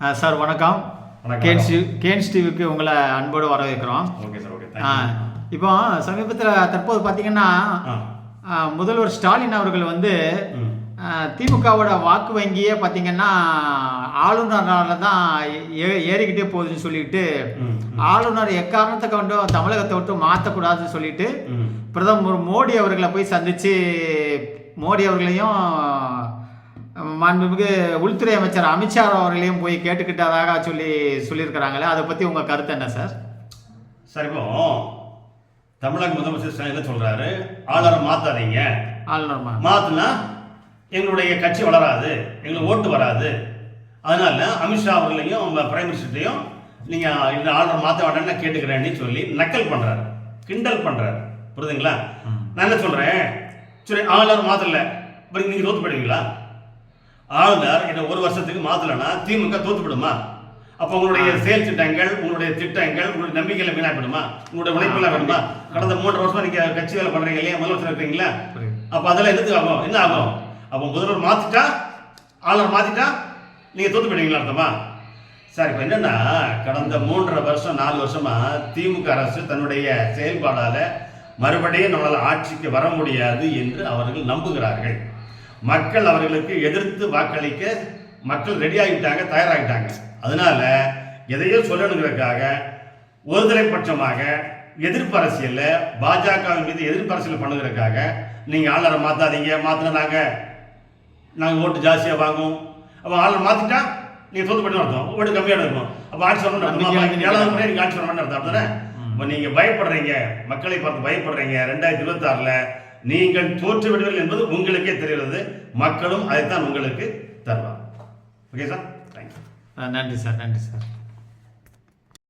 Sir வணக்கம். Cannes Cannes டிவிக்கு உங்களை அன்போடு வரவேற்கிறோம். Okay sir okay. இப்போ சமீபத்தில் தற்போது பார்த்தீங்கன்னா முதல்வர் ஸ்டாலின் அவர்கள் வந்து திமுகவோட வாக்கு வங்கியே பார்த்தீங்கன்னா ஆளுநரால தான் ஏ- ஏறிக்கிட்டே போகுதுன்னு சொல்லிட்டு ஆளுநர் எக்காரணத்தை கொண்டும் தமிழகத்தை விட்டு மாற்றக்கூடாதுன்னு சொல்லிட்டு பிரதமர் மோடி அவர்களை போய் சந்திச்சு மோடி அவர்களையும் மாண்புமிகு உள்துறை அமைச்சர் அமித்ஷா அவர்களையும் போய் கேட்டுக்கிட்டதாக சொல்லி சொல்லியிருக்கிறாங்களே அதை பற்றி உங்கள் கருத்து என்ன சார்? சார் இப்போ தமிழக முதலமைச்சர் என்ன சொல்றாரு? ஆளுநரை மாத்தாதீங்க. ஆளுநர் மா- மாத்துனா எங்களுடைய கட்சி வளராது எங்களுக்கு ஓட்டு வராது. அதனால அமித்ஷா அவர்களையும் பிரைம் மினிஸ்டர்ட்டையும் நீங்க இந்த ஆளுநர் மாத்த வேண்டாம்னு கேட்டுக்கிறேன்னு சொல்லி நக்கல் பண்றாரு. கிண்டல் பண்றாரு. புரியுதுங்களா? நான் என்ன சொல்றேன்? சரி ஆளுநர் மாத்தல. அப்புறம் நீங்க தோத்து போயிடுவீங்களா? ஆளுநர் இந்த ஒரு வருஷத்துக்கு மாத்தலைன்னா திமுக தோத்து போயிடுமா அப்போ உங்களுடைய செயல் திட்டங்கள் உங்களுடைய திட்டங்கள் உங்களுடைய நம்பிக்கையில வீணா போயிடுமா உங்களுடைய உழைப்பெல்லாம் வேணுமா கடந்த மூன்று வருஷமா நீங்க கட்சி வேலை பண்றீங்க இல்லையா? முதலமைச்சர் இருக்கீங்களா. அப்போ அதெல்லாம் என்னத்துக்கு ஆகும்? என்ன ஆகும்? அப்போ முதல்வர் மாத்திட்டா ஆளுநர் மாத்திட்டா நீங்க தோத்து போயிடுவீங்களா அர்த்தமா? சார் இப்போ என்னன்னா கடந்த மூன்றரை வருஷம் நாலு வருஷமா திமுக அரசு தன்னுடைய செயல்பாடால மறுபடியும் நம்மளால் ஆட்சிக்கு வர முடியாது என்று அவர்கள் நம்புகிறார்கள். மக்கள் அவர்களுக்கு எதிர்த்து வாக்களிக்க மக்கள் ரெடி ஆகிட்டாங்க தயாராகிட்டாங்க. அதனால எதையோ சொல்லணுங்கிறதுக்காக ஒருதலைபட்சமாக எதிர்ப்பு அரசியல்ல பாஜகவின் மீது எதிர்ப்பு அரசியல் பண்ணுங்கிறதுக்காக நீங்க ஆளுநரை மாத்தாதீங்க மாத்தினா நாங்க நாங்கள் ஓட்டு ஜாஸ்தியாக வாங்குவோம். அப்போ ஆளுநர் மாற்றிட்டா நீங்கள் தோத்து பண்ணி அர்த்தம். ஓட்டு கம்மியாக இருக்கும். அப்போ ஆட்சி வரணும் இழந்து ஏழாவது முறை நீங்கள் ஆட்சி வரணும்னு அர்த்தம். அப்படிதானே. இப்போ நீங்கள் பயப்படுறீங்க. மக்களை பார்த்து பயப்படுறீங்க. ரெண்டாயிரத்தி இருபத்தாறில் நீங்கள் தோற்று விடுவீர்கள் என்பது உங்களுக்கே தெரிகிறது. மக்களும் அதைத்தான் உங்களுக்கு தருவார் ஓகே சார் தேங்க்யூ ஆ, நன்றி சார் நன்றி சார்